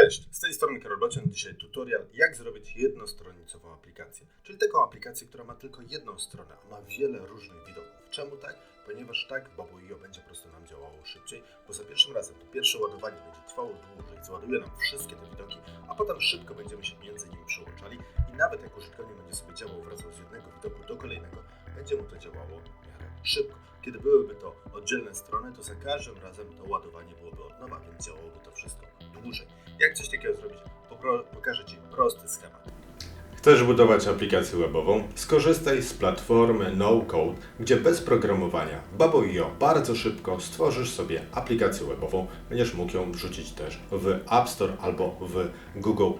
Cześć, z tej strony Karol Bocian. Dzisiaj tutorial, jak zrobić jednostronicową aplikację. Czyli taką aplikację, która ma tylko jedną stronę, a ma wiele różnych widoków. Czemu tak? Ponieważ tak Babo.io będzie po prostu nam działało szybciej, bo za pierwszym razem to pierwsze ładowanie będzie trwało dłużej, zładuje nam wszystkie te widoki, a potem szybko będziemy się między nimi przełączali i nawet jak użytkownik będzie sobie działał wracał z jednego widoku do kolejnego, będzie mu to działało w miarę szybko. Kiedy byłyby to oddzielne strony, to za każdym razem to ładowanie byłoby od nowa, więc działałoby to wszystko dłużej. Jak coś takiego zrobić? Popro- pokażę Ci prosty schemat. Chcesz budować aplikację webową? Skorzystaj z platformy No Code, gdzie bez programowania Babo.io bardzo szybko stworzysz sobie aplikację webową. Będziesz mógł ją wrzucić też w App Store albo w Google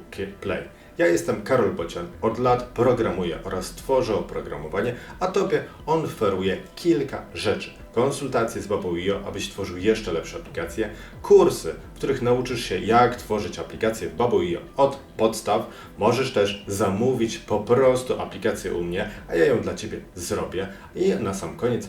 Play. Ja jestem Karol Bocian, od lat programuję oraz tworzę oprogramowanie, a Tobie on oferuje kilka rzeczy. Konsultacje z Babo.io, abyś tworzył jeszcze lepsze aplikacje, kursy, w których nauczysz się jak tworzyć aplikacje w Babo.io od podstaw. Możesz też zamówić po prostu aplikację u mnie, a ja ją dla Ciebie zrobię. I na sam koniec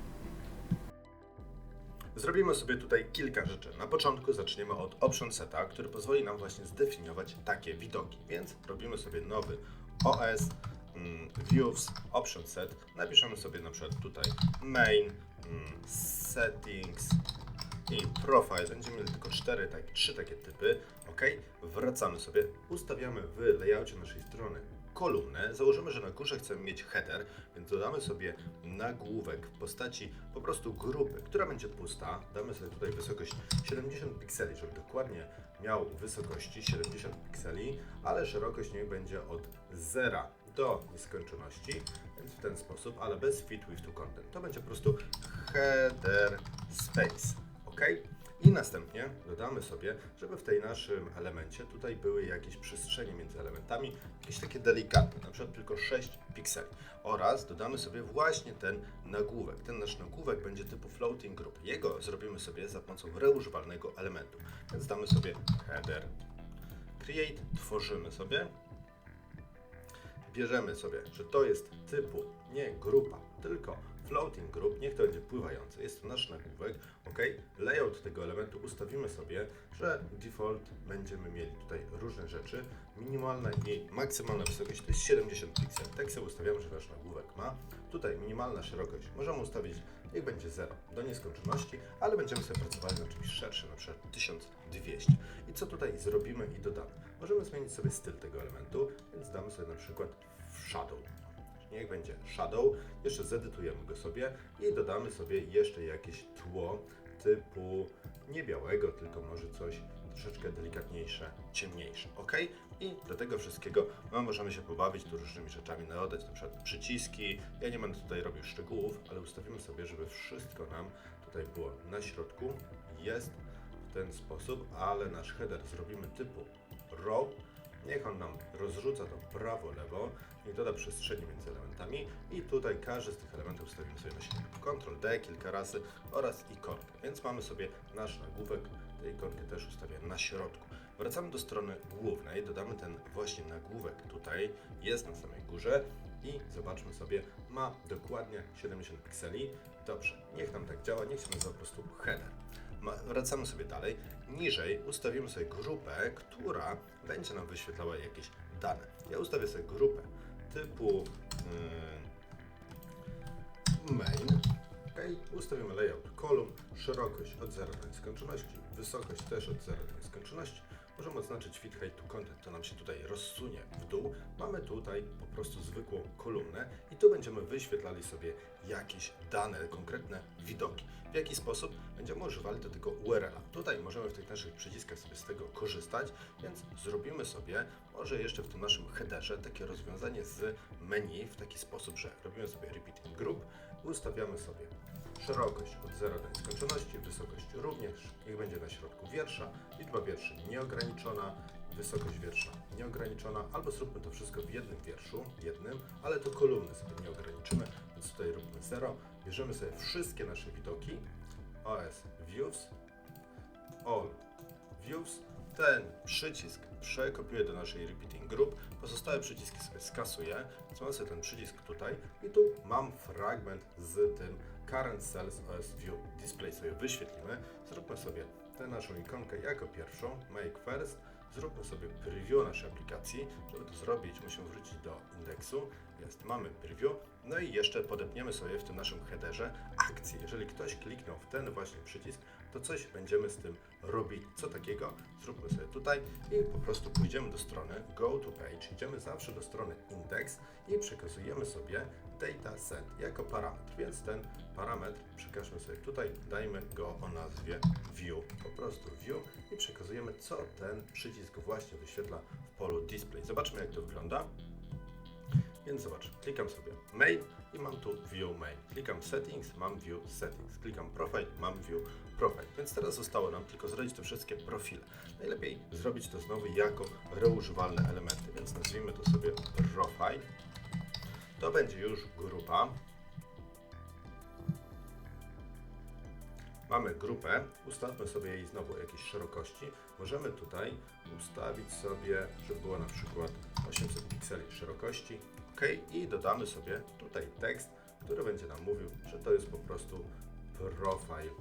Zrobimy sobie tutaj kilka rzeczy. Na początku zaczniemy od Option Seta, który pozwoli nam właśnie zdefiniować takie widoki. Więc robimy sobie nowy OS, mm, Views, Option Set. Napiszemy sobie na przykład tutaj Main, mm, Settings i Profile. Będziemy mieli tylko cztery, tak, trzy takie typy. OK. Wracamy sobie, ustawiamy w layoutie naszej strony kolumnę. Założymy, że na górze chcemy mieć header, więc dodamy sobie nagłówek w postaci po prostu grupy, która będzie pusta. Damy sobie tutaj wysokość 70 pikseli, żeby dokładnie miał wysokości 70 pikseli, ale szerokość niech będzie od 0 do nieskończoności, więc w ten sposób, ale bez fit with to content. To będzie po prostu header space. OK? I następnie dodamy sobie, żeby w tej naszym elemencie tutaj były jakieś przestrzenie między elementami, jakieś takie delikatne, na przykład tylko 6 pikseli. Oraz dodamy sobie właśnie ten nagłówek. Ten nasz nagłówek będzie typu floating group. Jego zrobimy sobie za pomocą reużywalnego elementu. Więc damy sobie header create, tworzymy sobie bierzemy sobie, że to jest typu nie grupa, tylko floating group, niech to będzie pływające, jest to nasz nagłówek, ok? Layout tego elementu ustawimy sobie, że default będziemy mieli tutaj różne rzeczy, minimalna i maksymalna wysokość to jest 70 pikseli, tak sobie ustawiamy, że nasz nagłówek ma. Tutaj minimalna szerokość możemy ustawić, niech będzie 0 do nieskończoności, ale będziemy sobie pracowali na czymś szerszym, na przykład 1200. I co tutaj zrobimy i dodamy? Możemy zmienić sobie styl tego elementu, więc damy sobie na przykład shadow. Niech będzie shadow, jeszcze zedytujemy go sobie i dodamy sobie jeszcze jakieś tło typu nie białego, tylko może coś troszeczkę delikatniejsze, ciemniejsze, ok? I do tego wszystkiego no, możemy się pobawić tu różnymi rzeczami, dodać na przykład przyciski. Ja nie będę tutaj robił szczegółów, ale ustawimy sobie, żeby wszystko nam tutaj było na środku. Jest w ten sposób, ale nasz header zrobimy typu row. Niech on nam rozrzuca to prawo, lewo, nie doda przestrzeni między elementami i tutaj każdy z tych elementów stawimy sobie na środku. Ctrl D kilka razy oraz ikonkę, więc mamy sobie nasz nagłówek, tę ikonkę też ustawię na środku. Wracamy do strony głównej, dodamy ten właśnie nagłówek tutaj, jest na samej górze i zobaczmy sobie, ma dokładnie 70 pikseli. Dobrze, niech nam tak działa, niech się nazywa po prostu header. Ma- Wracamy sobie dalej. Niżej ustawimy sobie grupę, która będzie nam wyświetlała jakieś dane. Ja ustawię sobie grupę typu yy, main. Okay. Ustawimy layout kolumn, szerokość od 0 do nieskończoności, wysokość też od 0 do nieskończoności. Możemy oznaczyć fit height to content, to nam się tutaj rozsunie w dół. Mamy tutaj po prostu zwykłą kolumnę i tu będziemy wyświetlali sobie jakieś dane, konkretne widoki. W jaki sposób będziemy używali do tego URL-a. Tutaj możemy w tych naszych przyciskach sobie z tego korzystać, więc zrobimy sobie może jeszcze w tym naszym headerze takie rozwiązanie z menu w taki sposób, że robimy sobie repeating group, ustawiamy sobie szerokość od 0 do nieskończoności, wysokość również, niech będzie na środku wiersza, liczba wierszy nieograniczona, wysokość wiersza nieograniczona, albo zróbmy to wszystko w jednym wierszu, jednym, ale to kolumny sobie nie ograniczymy, 0, bierzemy sobie wszystkie nasze widoki, OS Views, All Views, ten przycisk przekopiuję do naszej Repeating Group, pozostałe przyciski sobie skasuję, sobie ten przycisk tutaj i tu mam fragment z tym Current Cells OS View Display sobie wyświetlimy. Zróbmy sobie tę naszą ikonkę jako pierwszą, Make First, zróbmy sobie preview naszej aplikacji. Żeby to zrobić, musimy wrócić do indeksu. Mamy preview. No i jeszcze podepniemy sobie w tym naszym headerze akcję. Jeżeli ktoś kliknął w ten właśnie przycisk, to coś będziemy z tym robili. Co takiego? Zróbmy sobie tutaj i po prostu pójdziemy do strony Go to Page. Idziemy zawsze do strony Index i przekazujemy sobie data set jako parametr. Więc ten parametr przekażmy sobie tutaj, dajmy go o nazwie View. Po prostu View i przekazujemy, co ten przycisk właśnie wyświetla w polu Display. Zobaczmy, jak to wygląda. Więc zobacz, klikam sobie Main i mam tu View Main. Klikam Settings, mam View Settings. Klikam Profile, mam View Profile. Więc teraz zostało nam tylko zrobić te wszystkie profile. Najlepiej zrobić to znowu jako reużywalne elementy, więc nazwijmy to sobie Profile. To będzie już grupa. Mamy grupę, ustawmy sobie jej znowu jakieś szerokości. Możemy tutaj ustawić sobie, żeby było na przykład 800 pikseli szerokości. OK, i dodamy sobie tutaj tekst, który będzie nam mówił, że to jest po prostu profile.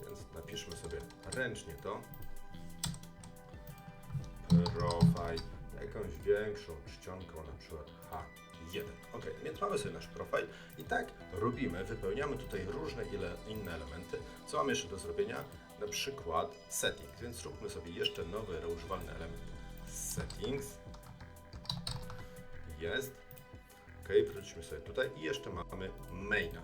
Więc napiszmy sobie ręcznie to. Profile jakąś większą czcionką, na przykład H1. Ok, więc mamy sobie nasz profil i tak robimy, wypełniamy tutaj różne ile, inne elementy. Co mamy jeszcze do zrobienia? Na przykład settings, więc zróbmy sobie jeszcze nowy reużywalny element. Settings. Jest. Ok, wróćmy sobie tutaj i jeszcze mamy maina.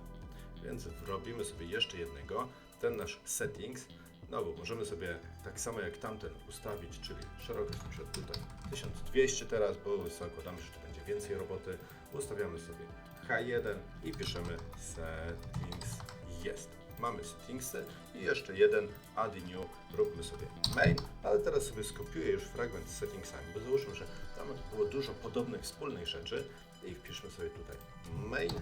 Więc robimy sobie jeszcze jednego. Ten nasz settings. No bo możemy sobie tak samo jak tamten ustawić, czyli szerokość przykład tutaj 1200 teraz, bo zakładamy, że to będzie więcej roboty. Ustawiamy sobie H1 i piszemy settings jest. Mamy settingsy i jeszcze jeden add new, róbmy sobie main, ale teraz sobie skopiuję już fragment z settingsami, bo załóżmy, że tam było dużo podobnych wspólnych rzeczy i wpiszmy sobie tutaj main,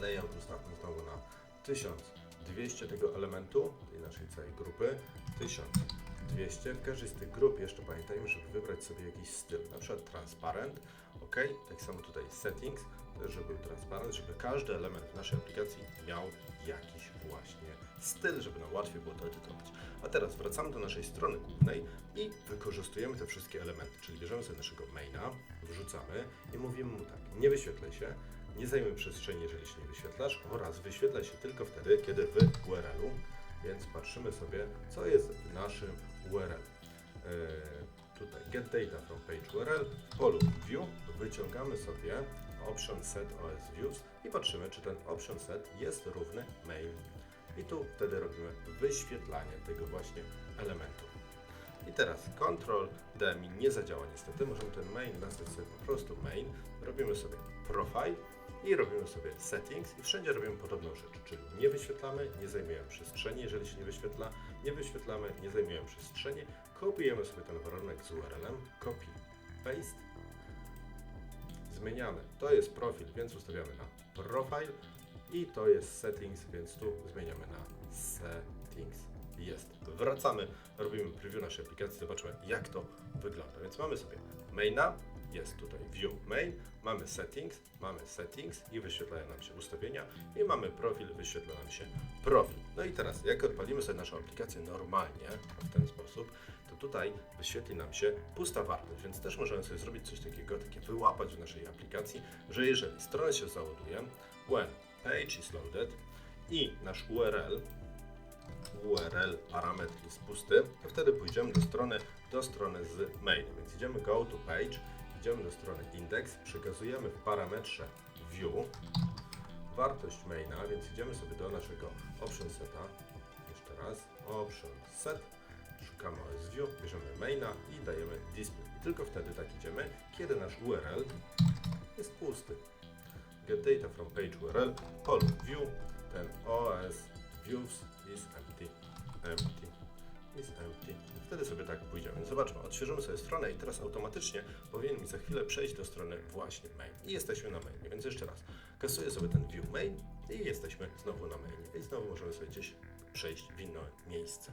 layout ustawmy znowu na 1200 tego elementu, tej naszej całej grupy, 1200. W każdej z tych grup jeszcze pamiętajmy, żeby wybrać sobie jakiś styl, na przykład transparent, ok, tak samo tutaj settings, żeby był transparent, żeby każdy element w naszej aplikacji miał jakiś właśnie styl, żeby nam łatwiej było to edytować. A teraz wracamy do naszej strony głównej i wykorzystujemy te wszystkie elementy, czyli bierzemy sobie naszego maina, wrzucamy i mówimy mu tak, nie wyświetlaj się, nie zajmuj przestrzeni, jeżeli się nie wyświetlasz oraz wyświetlaj się tylko wtedy, kiedy w URL-u, więc patrzymy sobie, co jest w naszym URL. Yy, tutaj get data from page URL, w polu view wyciągamy sobie option set OS views i patrzymy, czy ten option set jest równy main. I tu wtedy robimy wyświetlanie tego właśnie elementu. I teraz Ctrl D mi nie zadziała niestety. Możemy ten main nazwać sobie po prostu main. Robimy sobie profile i robimy sobie settings i wszędzie robimy podobną rzecz, czyli nie wyświetlamy, nie zajmujemy przestrzeni, jeżeli się nie wyświetla, nie wyświetlamy, nie zajmujemy przestrzeni, kopiujemy sobie ten warunek z URL-em, copy, paste, zmieniamy, to jest profil, więc ustawiamy na profile i to jest settings, więc tu zmieniamy na settings. Jest. Wracamy, robimy preview naszej aplikacji, zobaczymy jak to wygląda. Więc mamy sobie maina, jest tutaj view main, mamy settings, mamy settings i wyświetlają nam się ustawienia. I mamy profil, wyświetla nam się profil. No i teraz jak odpalimy sobie naszą aplikację normalnie, w ten sposób, to tutaj wyświetli nam się pusta wartość, więc też możemy sobie zrobić coś takiego, takie wyłapać w naszej aplikacji, że jeżeli strona się załaduje, when page is loaded i nasz URL URL parametr jest pusty, to wtedy pójdziemy do strony, do strony z mail. Więc idziemy go to page, idziemy do strony index, przekazujemy w parametrze view wartość maina, więc idziemy sobie do naszego option seta. Jeszcze raz, option set, szukamy OS view, bierzemy maina i dajemy display. Tylko wtedy tak idziemy, kiedy nasz URL jest pusty. Get data from page URL, pol view, ten OS views is empty, empty, is empty. Wtedy sobie tak pójdziemy. Zobaczmy, odświeżymy sobie stronę i teraz automatycznie powinien mi za chwilę przejść do strony właśnie main. I jesteśmy na mainie, więc jeszcze raz. Kasuję sobie ten view main i jesteśmy znowu na mailie. I znowu możemy sobie gdzieś przejść w inne miejsce.